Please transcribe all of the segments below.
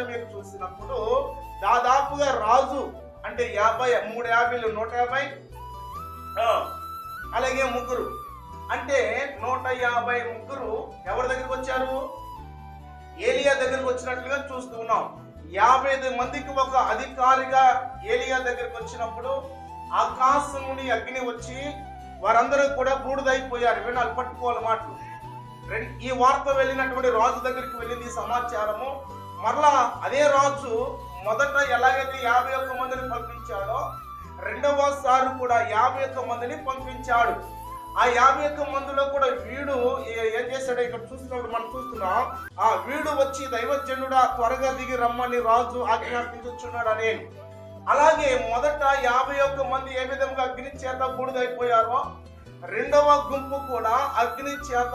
వచనాన్ని మీరు చూసినప్పుడు దాదాపుగా రాజు అంటే యాభై మూడు యాభైలు నూట యాభై? అలాగే ముగ్గురు. అంటే నూట యాభై ముగ్గురు ఎవరి దగ్గరికి వచ్చారు? ఏలియా దగ్గరికి వచ్చినట్లుగా చూస్తూ ఉన్నాం. యాభై ఐదు మందికి ఒక అధికారిగా ఏలియా దగ్గరికి వచ్చినప్పుడు ఆకాశం నుండి అగ్ని వచ్చి వారందరూ కూడా బూడిదైపోయారు. వినాలి పట్టుకోవాలి మాటలు. ఈ వార్త వెళ్ళినటువంటి రాజు దగ్గరికి వెళ్ళింది సమాచారము. మరలా అదే రాజు మొదట ఎలాగైతే యాభై ఒక్క మందిని పంపించాడో రెండవసారి కూడా యాభై ఒక్క మందిని పంపించాడు. ఆ యాభై ఒక్క మందిలో కూడా వీడు ఏ- ఏం చేశాడో ఇక్కడ చూస్తున్నప్పుడు మనం చూస్తున్నాం. ఆ వీడు వచ్చి దైవజనుడా త్వరగా దిగి రమ్మని రాజు ఆజ్ఞాపించుచున్నాడు అని అలాగే మొదట యాభై ఒక్క మంది ఏ విధంగా అగ్ని చేత బూడిదైపోయారో రెండవ గుంపు కూడా అగ్ని చేత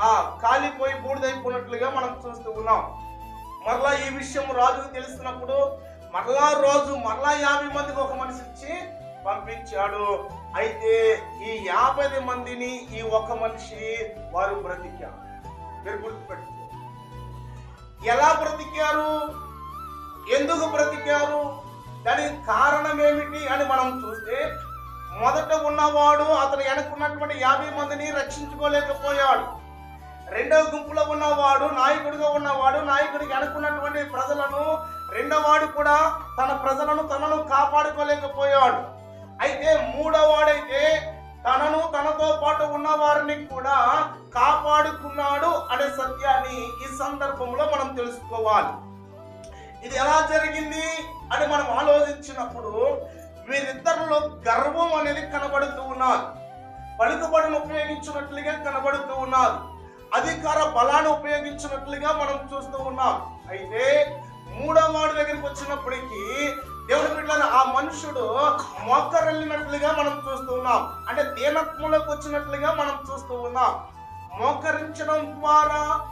ఆ కాలిపోయి బూడిదైపోయినట్లుగా మనం చూస్తూ ఉన్నాం. మరలా ఈ విషయం రాజుకు తెలిసినప్పుడు మరలా రోజు మరలా యాభై మందికి ఒక మనిషి ఇచ్చి పంపించాడు. అయితే ఈ యాభై మందిని ఈ ఒక మనిషి వారు బ్రతికారు. మీరు గుర్తుపెట్టుకో. ఎలా బ్రతికారు? ఎందుకు బ్రతికారు? దానికి కారణం ఏమిటి అని మనం చూస్తే మొదట ఉన్నవాడు అతను వెనక్కున్నటువంటి యాభై మందిని రక్షించుకోలేకపోయాడు. రెండవ గుంపులో ఉన్నవాడు నాయకుడిగా ఉన్నవాడు నాయకుడికి అనుకున్నటువంటి ప్రజలను రెండవవాడు కూడా తన ప్రజలను తనను కాపాడుకోలేకపోయాడు. అయితే మూడవవాడైతే తనను తనతో పాటు ఉన్న వారిని కూడా కాపాడుకున్నాడు అనే సత్యాన్ని ఈ సందర్భంలో మనం తెలుసుకోవాలి. ఇది ఎలా జరిగింది అని మనం ఆలోచించినప్పుడు వీరిద్దరిలో గర్వం అనేది కనబడుతూ ఉన్నారు పలుకుబడిని ఉపయోగించినట్లుగా కనబడుతూ ఉన్నారు అధికార బలాన్ని ఉపయోగించినట్లుగా మనం చూస్తూ ఉన్నాం. అయితే మూడో వాడి దగ్గరికి వచ్చినప్పటికీ దేవుడి బిడ్డలను ఆ మనుషుడు మోకరెళ్ళినట్లుగా మనం చూస్తూ ఉన్నాం. అంటే దీనత్వంలోకి వచ్చినట్లుగా మనం చూస్తూ ఉన్నాం. మోకరించడం ద్వారా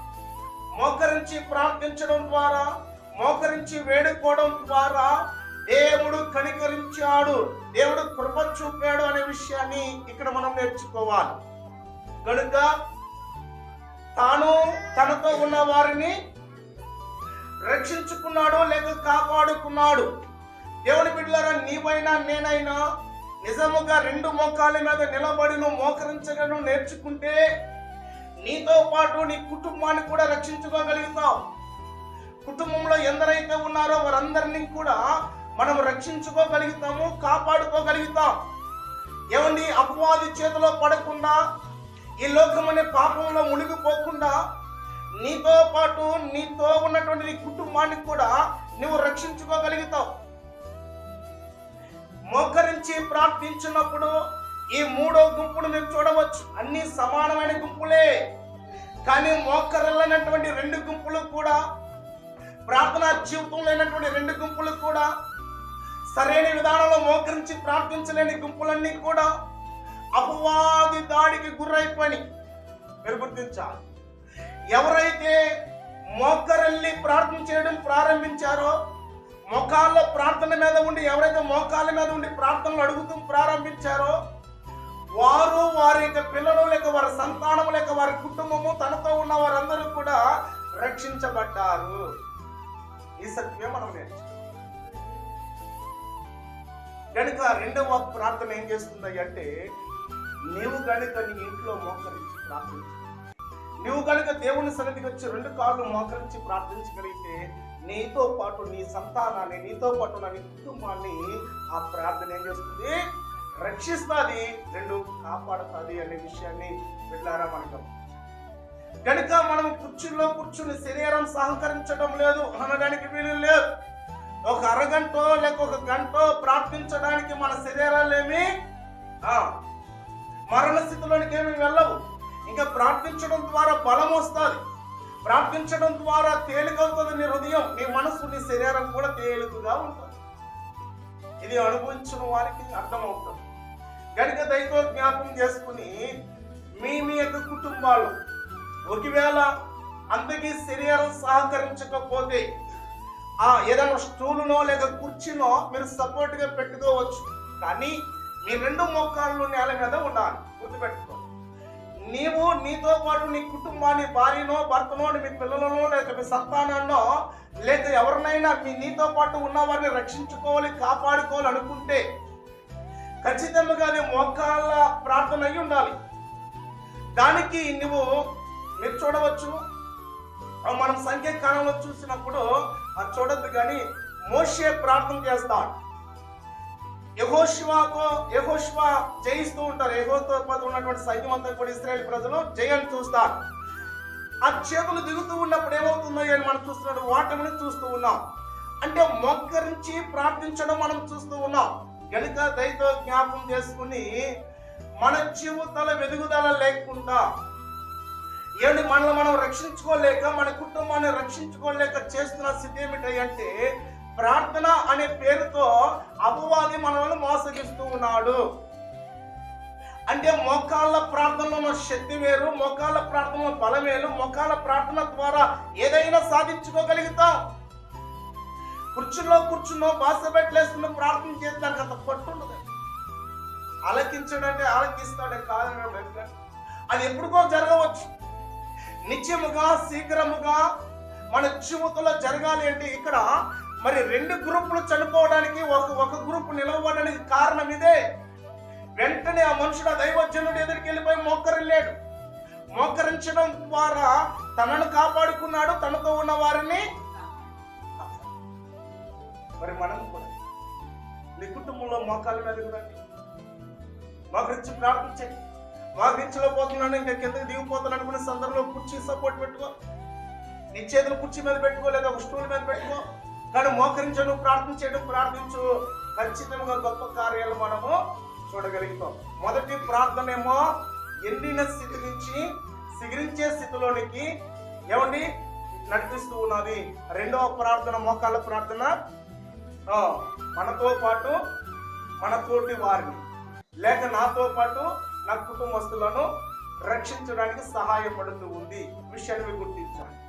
మోకరించి ప్రార్థించడం ద్వారా మోకరించి వేడుకోవడం ద్వారా దేవుడు కనికరించాడు. దేవుడు కృప చూపాడు అనే విషయాన్ని ఇక్కడ మనం నేర్చుకోవాలి. కనుక తనతో ఉన్న వారిని రక్షించుకున్నాడు లేక కాపాడుకున్నాడు. దేవుని బిడ్డలారా నీవైనా నేనైనా నిజముగా రెండు మోకాల మీద నిలబడి నువ్వు మోకరించగలను నేర్చుకుంటే నీతో పాటు నీ కుటుంబాన్ని కూడా రక్షించుకోగలుగుతావు. కుటుంబంలో ఎందరైతే ఉన్నారో వారందరినీ కూడా మనం రక్షించుకోగలుగుతాము కాపాడుకోగలుగుతాం. ఏమండి అపవాది చేతిలో పడకుండా ఈ లోకం అనే పాపంలో మునిగిపోకుండా నీతో పాటు నీతో ఉన్నటువంటి నీ కుటుంబాన్ని కూడా నువ్వు రక్షించుకోగలుగుతావు. మోకరించి ప్రార్థించినప్పుడు ఈ మూడో గుంపును మీరు చూడవచ్చు. అన్ని సమానమైన గుంపులే. కానీ మోకరలైనటువంటి రెండు గుంపులు కూడా ప్రార్థనా జీవితం లేనటువంటి రెండు గుంపులు కూడా సరైన విధానంలో మోకరించి ప్రార్థించలేని గుంపులన్నీ కూడా అపవాది దాడికి గురైపోయి మీరు గుర్తించాలి. ఎవరైతే మోకరల్లి ప్రార్థన చేయడం ప్రారంభించారో మోకాళ్ళ ప్రార్థన మీద ఉండి ఎవరైతే మోకాళ్ళ మీద ఉండి ప్రార్థనలు అడుగుతూ ప్రారంభించారో వారు వారి యొక్క పిల్లలు లేక వారి సంతానం లేక వారి కుటుంబము తనతో ఉన్న వారందరూ కూడా రక్షించబడ్డారు. ఈ సత్యమే మనం నేర్చుకోవాలి కనుక రెండవ ప్రార్థన ఏం చేస్తుంది అంటే నీవు కనుక నీ ఇంట్లో మోకరించి ప్రార్థించు. నువ్వు కనుక దేవుని సన్నిధికి వచ్చి రెండు కాళ్ళు మోకరించి ప్రార్థించగలిగితే నీతో పాటు నీ సంతానాన్ని నీతో పాటు నా నీ కుటుంబాన్ని ఆ ప్రార్థన ఏం చేస్తుంది? రక్షిస్తుంది రెండు కాపాడుతుంది అనే విషయాన్ని వెళ్ళారా మనకు కనుక మనం కుర్చీలో కూర్చుని శరీరం సహకరించడం లేదు అనడానికి వీలు లేదు. ఒక అరగంట లేక ఒక గంట ప్రార్థించడానికి మన శరీరాలు ఏమి మరణ స్థితిలోనికి ఏమి వెళ్ళవు. ఇంకా ప్రార్థించడం ద్వారా బలం వస్తుంది. ప్రార్థించడం ద్వారా తేలికవుతుంది నీ హృదయం. నీ మనసు నీ శరీరం కూడా తేలికగా ఉంటుంది. ఇది అనుభవించిన వారికి అర్థమవుతుంది. కనుక దైతో జ్ఞాపకం చేసుకుని మీ మీ యొక్క కుటుంబాలు ఒకవేళ అంతకీ శరీరం సహకరించకపోతే ఆ ఏదైనా స్టూలునో లేక కుర్చీనో మీరు సపోర్ట్గా పెట్టుకోవచ్చు. కానీ మీ రెండు మోకాళ్ళు నేల మీద ఉండాలి. గుర్తుపెట్టుకో. నీవు నీతో పాటు నీ కుటుంబాన్ని భార్యనో భర్తనో మీ పిల్లలను లేక మీ సంతానాన్నో లేదా ఎవరినైనా మీ నీతో పాటు ఉన్న వారిని రక్షించుకోవాలి కాపాడుకోవాలి అనుకుంటే ఖచ్చితంగా అది మోకాళ్ళ ప్రార్థన అయి ఉండాలి. దానికి నువ్వు మీరు చూడవచ్చు మనం సంఖ్యాకాలంలో చూసినప్పుడు అది చూడద్దు కానీ మోసే ప్రార్థన చేస్తాడు. యహోశివాతో యహోశివా జయిస్తూ ఉంటారు. యహోతో పాటు ఉన్నటువంటి సైన్యం అంతా కూడా ఇస్రాయేల్ ప్రజలు జయాన్ని చూస్తారు. ఆ చేతులు దిగుతూ ఉన్నప్పుడు ఏమవుతుందో అని మనం చూస్తున్నాడు. వాటమిని చూస్తూ ఉన్నాం. అంటే మొక్కరించి ప్రార్థించడం మనం చూస్తూ ఉన్నాం. గణిత దయతో జ్ఞాపం చేసుకుని మన జీవితాల వెదుగుదల లేకుండా ఏమిటి మనల్ని మనం రక్షించుకోలేక మన కుటుంబాన్ని రక్షించుకోలేక చేస్తున్న స్థితి ఏమిటంటే అంటే ప్రార్థన అనే పేరుతో అపవాది మనల్ని మోసగిస్తూ ఉన్నాడు. అంటే మోకాళ్ళ ప్రార్థనలో ఉన్న శక్తి వేరు మోకాళ్ళ ప్రార్థనలో బలమేలు వేరు మోకాళ్ళ ప్రార్థన ద్వారా ఏదైనా సాధించుకోగలుగుతాం. కుర్చీలో కూర్చున్నో బాస పెట్టలేస్తున్న ప్రార్థన చేస్తానికి అంత పట్టుండదు ఆలకించడంటే ఆలకిస్తాడే కాదు అది ఎప్పుడుకో జరగవచ్చు. నిత్యముగా శీఘ్రముగా మన జీవితంలో జరగాలి అంటే ఇక్కడ మరి రెండు గ్రూపులు చనిపోవడానికి ఒక ఒక గ్రూప్ నిలవడానికి కారణం ఇదే. వెంటనే ఆ మనుషుడు ఆ దైవజనుడు ఎదురికి వెళ్ళిపోయి మోకరిల్లాడు. మోకరించడం ద్వారా తనను కాపాడుకున్నాడు తనతో ఉన్న వారిని మరి మనం కూడా నీ కుటుంబంలో మోకాలు మీద రండి మోకరించి ప్రార్థించండి. మోకరించలో పోతున్నాను ఇంకా కిందకి దిగిపోతున్నాను అనుకునే సందర్భంలో కుర్చీ సపోర్ట్ పెట్టుకో. నీ చేతులు కుర్చీ మీద పెట్టుకో లేదా ఒక స్టూల్ మీద పెట్టుకో. కానీ మోకరించను ప్రార్థించడం ప్రార్థించు. ఖచ్చితంగా గొప్ప కార్యాలు మనము చూడగలుగుతాం. మొదటి ప్రార్థన ఏమో ఎండిన స్థితి నుంచి సిగిరించే స్థితిలోనికి ఏమండి? నడిపిస్తూ ఉన్నది. రెండవ ప్రార్థన మోకాళ్ళ ప్రార్థన. మనతో పాటు మన తోటి వారిని లేక నాతో పాటు నా కుటుంబస్తులను రక్షించడానికి సహాయపడుతూ ఉంది. విషయాన్ని గుర్తించాలి.